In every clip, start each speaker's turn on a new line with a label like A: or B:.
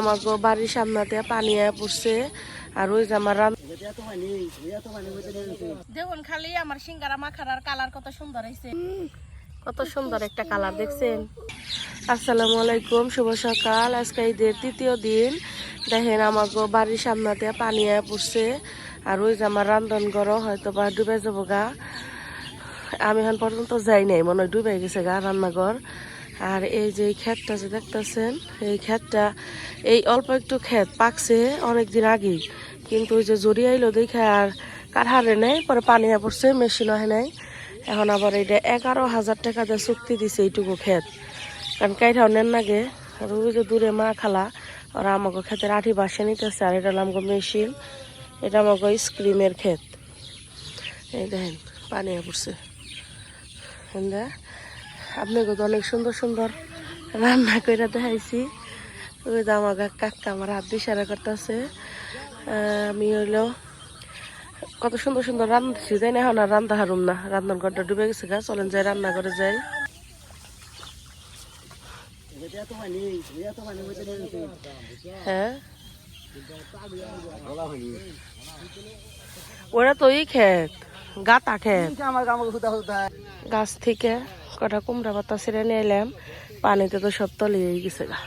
A: আমাকে বাড়ির সামনাতে পানি আয়া পড়ছে আর ওই যে আমার দেখুন খালি আমার সিঙ্গারা মাখার কালার কত সুন্দর হয়েছে কত সুন্দর একটা কালার দেখছেন? আসসালামু আলাইকুম শুভ সকাল। আজকে ঈদের তৃতীয় দিন। দেখেন আমাকে বাড়ির সামনাতে পানি আয়া পড়ছে আর ওই যে আমার রান্ধন ঘর হয়তো বা ডুবে যাব গা আমি এখন পর্যন্ত যাই নাই মনে হয় ডুবে গেছে গা রান্নাঘর। আর এই যে ক্ষেতটা যে দেখতেছেন, এই ক্ষেতটা, এই অল্প একটু ক্ষেত পাকছে অনেকদিন আগেই। কিন্তু ওই যে জড়ি আইলো দেখে আর কাঠারে নেই, পরে পানি পড়ছে মেশিন হয় নাই। এখন আবার এটা এগারো হাজার টাকা দিয়ে চুক্তি দিছে এইটুকু ক্ষেত। কারণ কাইঠাও নেন নাগে আর ওই যে দূরে মা খালা, ওরা আমাকে ক্ষেতের আঠি বাসে নিতেছে, আর এটা আমাকে মেশিন। এটা আমাকে স্ক্রিমের ক্ষেত। এই দেখেন, পানি পড়ছে হেন্দা আপনাকে তো অনেক সুন্দর সুন্দর রান্না করে দেখাইছি। ওই যে আমার কাকা আমার হাত সারা করতেছে। আমি হইল কত সুন্দর সুন্দর রান্নাছি তাই না এখন আর রান্না হারুম না। রান্নার ঘরটা ডুবে গেছে গা চলেন যাই রান্না করে যাই। হ্যাঁ। ওরা তো এই ক্ষেত গাতা ক্ষেত। গাছ থেকে কটা কুমড়া পাতা ছিঁড়ে নিয়ে এলাম পানিতে তো সব তলিয়ে গেছে গা।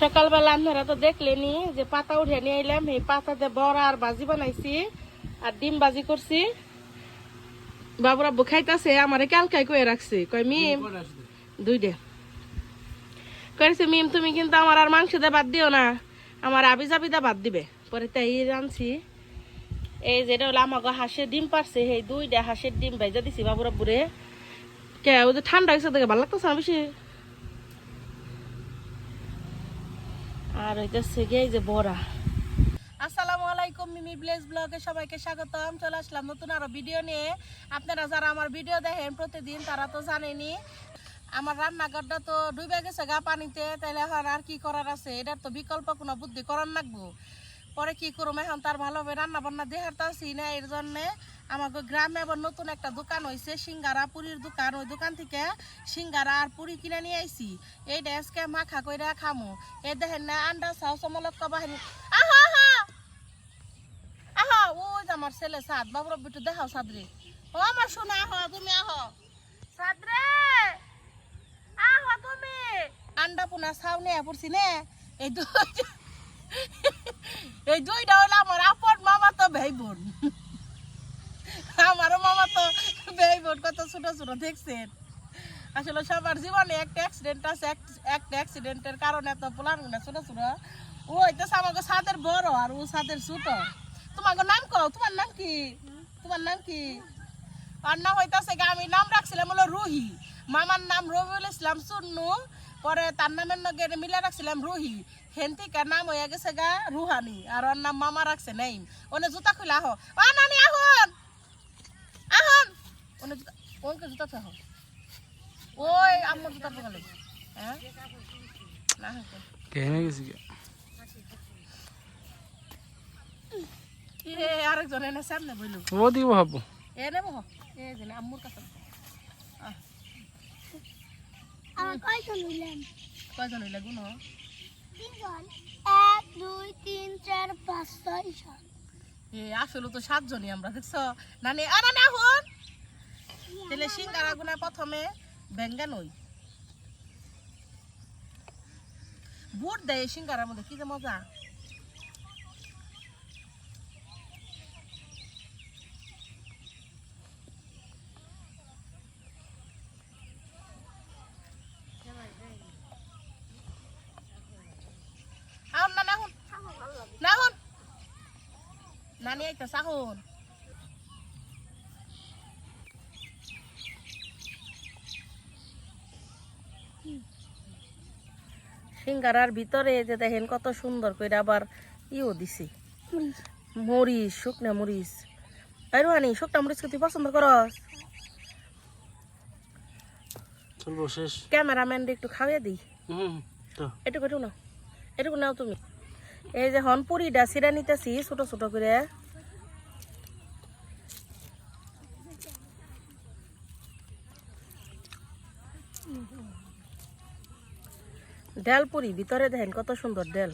A: সকালবেলা আপনারা তো দেখলেনি যে পাতা উঠে নিয়ে এলাম এই পাতাতে বড়া আর ভাজি বানাইছি আর ডিম ভাজি করছি। বাবুরা খাইতাছে আমারে কালকাই কয়ে রাখছি কয় মিম দুইটা। কয়েছে মিম তুমি কিন্তু আমার আর মাংস দিয়ে বাদ দিও না আমার আবি জাবিদা বাদ দিবে। পরে তাই রানছি এই যেটা হলো আমাকে হাঁসের ডিম পারছে এই দুইটা হাঁসের ডিম ভাইজা দিছি বাবুরা বুড়ে কে ওই যে ঠান্ডা হয়েছে দেখে ভালো লাগতেছে না বেশি? আর হইতেছে গিয়ে যে বড়া। আসসালামু আলাইকুম, মিমি ব্লেজ সবাইকে স্বাগতম। চলে আসলাম নতুন ভিডিও নিয়ে। আপনারা যারা আমার ভিডিও দেখেন প্রতিদিন, তারা তো জানেনি আমার রান্নাঘরটা তো ডুবে গেছে গা পানিতে তাহলে এখন আর কি করার আছে? এটার তো বিকল্প কোনো বুদ্ধি করার লাগবো পরে কি করব এখন? তার ভালোভাবে রান্না বান্না দেখারতাছি না, এর জন্যে। আমাকে গ্রামে আবার নতুন একটা দোকান হয়েছে সিঙ্গারা পুরীর দোকান। ওই দোকান থেকে সিঙ্গারা আর পুরি কিনে নিয়ে আইছি। এই ডেস্কে মাখা কইরা খামু। এই দেখেন না, আন্ডা সাউ সমলক্ষ বাহিনী। আহা আহা! আমার ছেলে সাদ। বাবুর বিটু দেখাও সাদরে। ও আমার শোনা আহ, তুমি আহ। সাদরে! আহ, তুমি! আন্ডা পুনা সাউ নিয়ে পড়ছি নে। এই দুই এই দুইটা হলো আমার আপন মামা তো ভাই বোন। আমারও মামা তো কত ছোট ছোট দেখছেন। আসলে সবার জীবনে একটা অ্যাক্সিডেন্ট আছে, একটা অ্যাক্সিডেন্টের কারণে তো গুলা ছোট ছোট। আমাকে সাদের বড় আর ও সাদের ছোট। তোমাকে নাম তোমার নাম কি? তোমার নাম কি? আর নাম হইতাছে আমি নাম রাখছিলাম হলো রুহি। মামার নাম রবিউল ইসলাম চুন্নু পরে তার নামের নগে মিলে রাখছিলাম রুহি। হেন থেকে নাম হয়ে গেছে গা রুহানি, আর ওর নাম মামা রাখছে নাইম। ওনে জুতা খুলে আহ। নানি আহন আহন ওনে ওনকে জুতা থাহ ওই আম্মুর জুতা পকালে হ্যাঁ? না
B: কেনে গেছি
A: কি? আরেকজন এনে সামনে বইলো।
B: ও দিব ভাবো
A: এ নেব এ জানে আম্মুর কাছে। আহ,
C: আমার কয়জন হইলেন?
A: কয়জন হইলে গুণ
C: তিনজন। এক দুই তিন চার পাঁচ ছয় সাত।
A: আসলে তো সাতজনই আমরা দেখছ নানি আর নানি, আহুন! তাহলে সিঙ্গারা গুনা প্রথমে বেঙ্গা নই। বুট দেয় সিঙ্গারার মধ্যে, কি যে মজা আহুন না নাহুন নাহুন নানি আইতা সাহুন। সিঙ্গারার ভিতরে যে দেখেন কত সুন্দর করে আবার ইও দিছি। মরিচ। শুকনা মরিচ। আর রুহানি শুকনা মরিচ তুই পছন্দ করস? ক্যামেরাম্যান একটু খাওয়াই দিই। এটুকু একটু নাও। এটুকু নাও তুমি। এই যে হন পুরিটা সিরা নিতেছি ছোট ছোট করে। ডেল পুরি ভিতরে দেখেন কত সুন্দর ডেল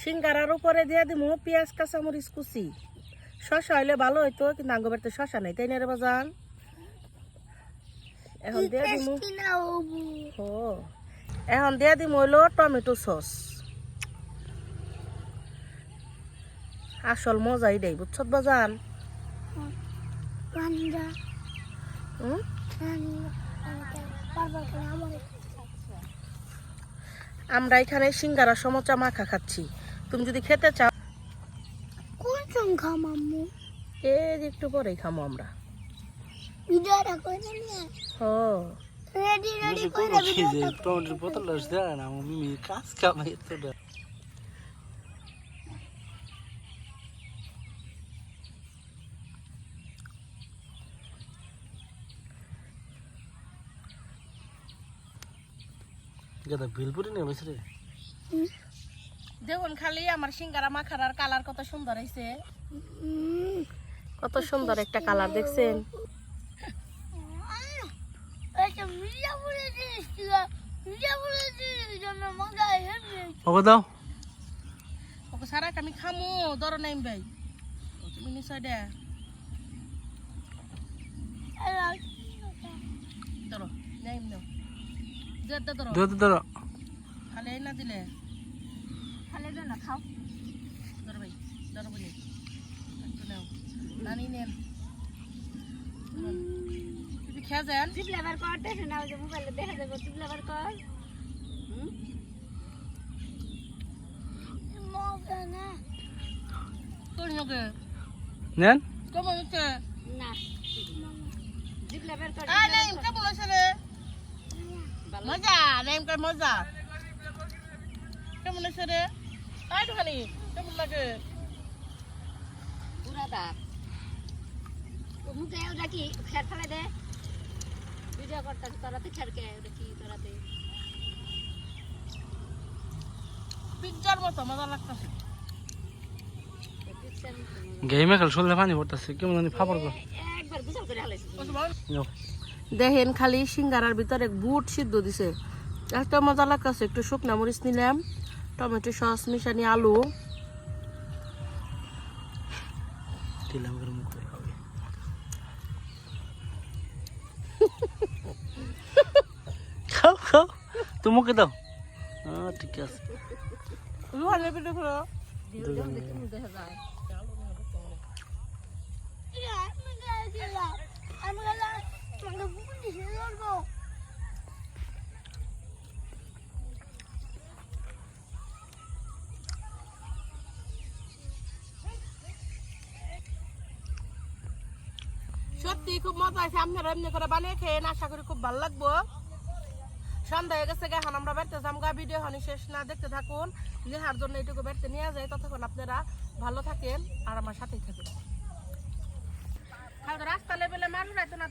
A: সিঙ্গারার উপরে দিয়ে দিমু পেঁয়াজ কাঁচামরিচ কুচি। শশা হইলে ভালো হইতো কিন্তু আঙ্গ বাড়িতে শশা নাই তাই না রে বাজান? এখন দিয়ে
C: দিব
A: ও। এখন দিয়ে দিম হইল টমেটো সস। আসল মজাই এটাই বুঝছত বাজান?
C: আমার
A: এখানে সিঙ্গারা সমচা মাখা খাচ্ছি। তুমি যদি খেতে চাও
C: কোন মাম্মু?
A: এই যে একটু পরেই খামো আমরা।
C: ভিডিওটা করে নিয়ে
A: ও
B: বেশি
C: করে
B: কি যে টমেটোর বোতল আসছে না আমার মিমি কাজ কামাই এতটা গাদা বিলপুরি নিয়ে বসে রে
A: দেখুন খালি আমার সিঙ্গারা মাখার আর কালার কত সুন্দর হয়েছে কত সুন্দর একটা কালার দেখছেন
C: এটা মির্জাপুরে জিনিস ছিল মির্জাপুরে জিনিস জন্য মজা হেবে
B: ওকে দাও
A: ওকে সারা আমি খামু ধরো নাইম ভাই তুমি নিশ্চয় দে ধরো নাইম দাও দে দে ধরো
B: ধরো ধরো
A: খালি এই না দিলে
C: খালে দে না খাও
A: ধরো ভাই ধরো বলি একটু তুমি খেয়ে যান
C: টিপলা বার কর দেখে না ওই যে মোবাইলে দেখা যাবে টিপলা বার কর
B: নেন।
A: কেমন হচ্ছে
C: না। টিপলা কর
A: আয় নাইম কেমন হচ্ছে রে? মজা কেমন হচ্ছে রে? আয় দোকানি কেমন লাগে
C: পুরা দাঁত মুখে ওটা কি খের ফেলে দে। ভিডিও করতে তোরাতে খেরকে ওটা
A: পিজ্জার মতো মজা লাগতেছে।
B: গেমে খেল শুনলে পানি পড়তেছে কেমন জানি ফাপড় কর।
C: একবার গুছল করে
A: দেখেন খালি সিঙ্গারার ভিতরে বুট সিদ্ধ দিছে। এত মজা লাগতেছে একটু শুকনো মরিচ নিলাম টমেটো সস মিশানি আলু।
B: দিলাম মুখ করে খাবে খাও খাও তুমি মুখে দাও। হ্যাঁ ঠিক আছে।
A: সত্যি খুব মজা আছে আপনারা এমনি করে বানিয়ে খেয়ে আশা করি খুব ভালো লাগবো। সন্ধ্যা হয়ে গেছে এখন আমরা বেড়তে যাম গা ভিডিও হনি শেষ না, দেখতে থাকুন। লেহার জন্য এটুকু বেড়তে নিয়ে যায় ততক্ষণ আপনারা ভালো থাকেন আর আমার সাথেই থাকেন। রাস্তা লেভেলে মানুষ রাখতে না